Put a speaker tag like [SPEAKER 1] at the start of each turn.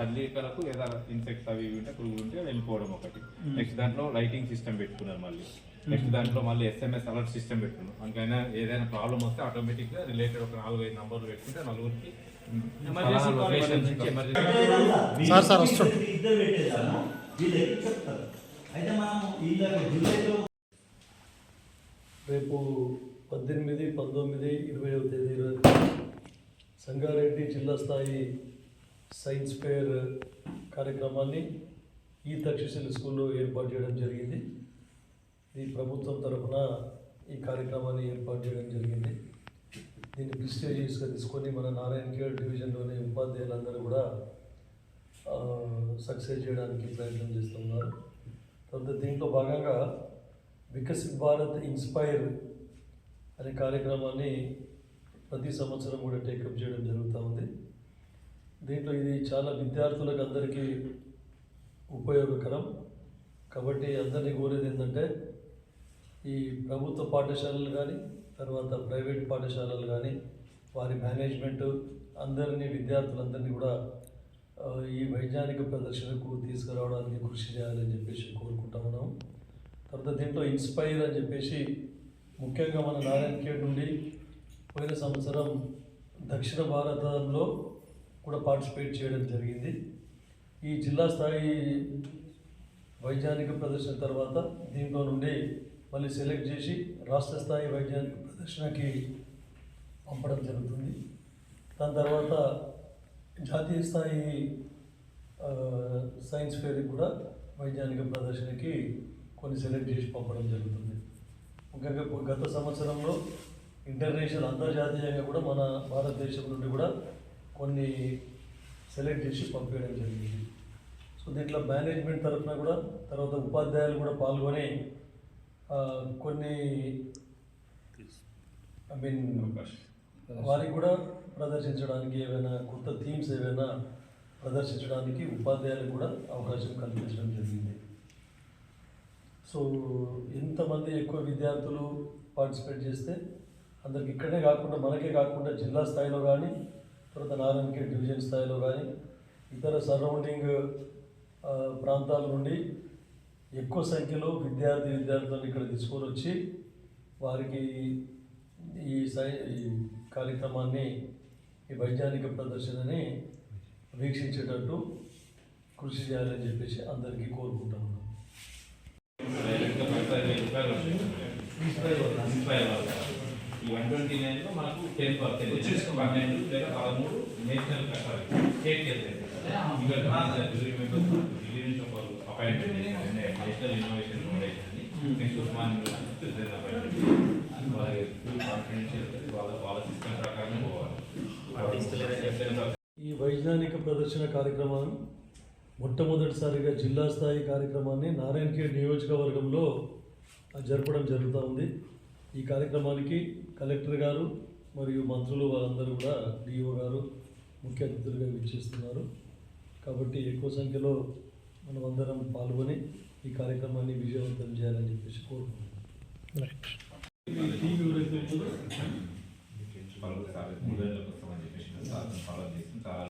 [SPEAKER 1] కదలికలకు లేదా ఇన్సెక్ట్స్ అవి ఇవి ఉంటే పురుగులు ఉంటే వెళ్ళిపోవడం ఒకటి. నెక్స్ట్ దాంట్లో లైటింగ్ సిస్టమ్ పెట్టుకున్నారు మళ్ళీ. నెక్స్ట్ దాంట్లో మళ్ళీ ఎస్ఎంఎస్ అలర్ట్ సిస్టమ్ పెట్టుకున్నాం మనకైనా ఏదైనా ప్రాబ్లం వస్తే ఆటోమేటిక్గా రిలేటెడ్ ఒక నాలుగు ఐదు నంబర్లు పెట్టుకుంటే నలుగురికి
[SPEAKER 2] సార్, సార్, రేపు పద్దెనిమిది పంతొమ్మిది ఇరవైవ తేదీన సంగారెడ్డి జిల్లా స్థాయి సైన్స్ ఫేర్ కార్యక్రమాన్ని ఈ తక్షశిల స్కూల్లో ఏర్పాటు చేయడం జరిగింది. ఈ ప్రభుత్వం తరఫున ఈ కార్యక్రమాన్ని ఏర్పాటు చేయడం జరిగింది. దీన్ని ప్రిస్టేజియస్గా తీసుకొని మన నారాయణ కేర్ డివిజన్లోని ఉపాధ్యాయులందరూ కూడా సక్సెస్ చేయడానికి ప్రయత్నం చేస్తున్నారు తర్వాత దీంట్లో భాగంగా వికసిత్ భారత్ ఇన్స్పైర్ అనే కార్యక్రమాన్ని ప్రతి సంవత్సరం కూడా టేకప్ చేయడం జరుగుతూ ఉంది. దీంట్లో ఇది చాలా విద్యార్థులకు అందరికీ ఉపయోగకరం. కాబట్టి అందరినీ కోరేది ఏంటంటే ఈ ప్రభుత్వ పాఠశాలలు కానీ తర్వాత ప్రైవేట్ పాఠశాలలు కానీ వారి మేనేజ్మెంట్ అందరినీ విద్యార్థులందరినీ కూడా ఈ వైజ్ఞానిక ప్రదర్శనకు తీసుకురావడానికి కృషి చేయాలని చెప్పేసి కోరుకుంటా ఉన్నాం. తర్వాత దీంట్లో ఇన్స్పైర్ అని చెప్పేసి ముఖ్యంగా మన నారాయణ ఖేడ్ నుండి పోయిన సంవత్సరం దక్షిణ భారతంలో కూడా పార్టిసిపేట్ చేయడం జరిగింది. ఈ జిల్లా స్థాయి వైజ్ఞానిక ప్రదర్శన తర్వాత దీంట్లో నుండి మళ్ళీ సెలెక్ట్ చేసి రాష్ట్ర స్థాయి వైజ్ఞానిక ప్రదర్శనకి పంపడం జరుగుతుంది. దాని తర్వాత జాతీయ స్థాయి సైన్స్ ఫేర్కి కూడా వైజ్ఞానిక ప్రదర్శనకి కొన్ని సెలెక్ట్ చేసి పంపడం జరుగుతుంది. ముఖ్యంగా గత సంవత్సరంలో ఇంటర్నేషనల్ అంతర్జాతీయంగా కూడా మన భారతదేశం నుండి కూడా కొన్ని సెలెక్ట్ చేసి పంపించడం జరిగింది. సో దీంట్లో మేనేజ్మెంట్ తరఫున కూడా తర్వాత ఉపాధ్యాయులు కూడా పాల్గొని కొన్ని ఐ మీన్ వారికి కూడా ప్రదర్శించడానికి ఏవైనా కొత్త థీమ్స్ ఏవైనా ప్రదర్శించడానికి ఉపాధ్యాయులకు కూడా అవకాశం కల్పించడం జరిగింది. సో ఎంతమంది ఎక్కువ విద్యార్థులు పార్టిసిపేట్ చేస్తే అందరికి ఇక్కడే కాకుండా మనకే కాకుండా జిల్లా స్థాయిలో కానీ తర్వాత నారాయణకే డివిజన్ స్థాయిలో కానీ ఇతర సరౌండింగ్ ప్రాంతాల నుండి ఎక్కువ సంఖ్యలో విద్యార్థి విద్యార్థులను ఇక్కడ తీసుకొని వచ్చి వారికి ఈ సై ఈ కార్యక్రమాన్ని ఈ వైజ్ఞానిక ప్రదర్శనని వీక్షించేటట్టు కృషి చేయాలని చెప్పేసి అందరికీ కోరుకుంటా ఉన్నాం
[SPEAKER 1] ఈ వన్ ట్వంటీ నైన్లో మనకు టెన్ పర్సెంట్ వచ్చేసి పన్నెండు లేదా పదమూడు నేషనల్ కట్టాలి. చేశారు నేషనల్ ఇన్నోవేషన్ ఫౌండేషన్ అని నెక్స్ట్ ఉస్మాన్
[SPEAKER 2] ఈ వైజ్ఞానిక ప్రదర్శన కార్యక్రమం మొట్టమొదటిసారిగా జిల్లా స్థాయి కార్యక్రమాన్ని నారాయణఖేడ్ నియోజకవర్గంలో జరపడం జరుగుతూ ఉంది. ఈ కార్యక్రమానికి కలెక్టర్ గారు మరియు మంత్రులు వాళ్ళందరూ కూడా డిఓ గారు ముఖ్య అతిథులుగా విచ్చేస్తున్నారు. కాబట్టి ఎక్కువ సంఖ్యలో మనం అందరం పాల్గొని ఈ కార్యక్రమాన్ని విజయవంతం చేయాలని చెప్పేసి కోరుకుంటున్నాం.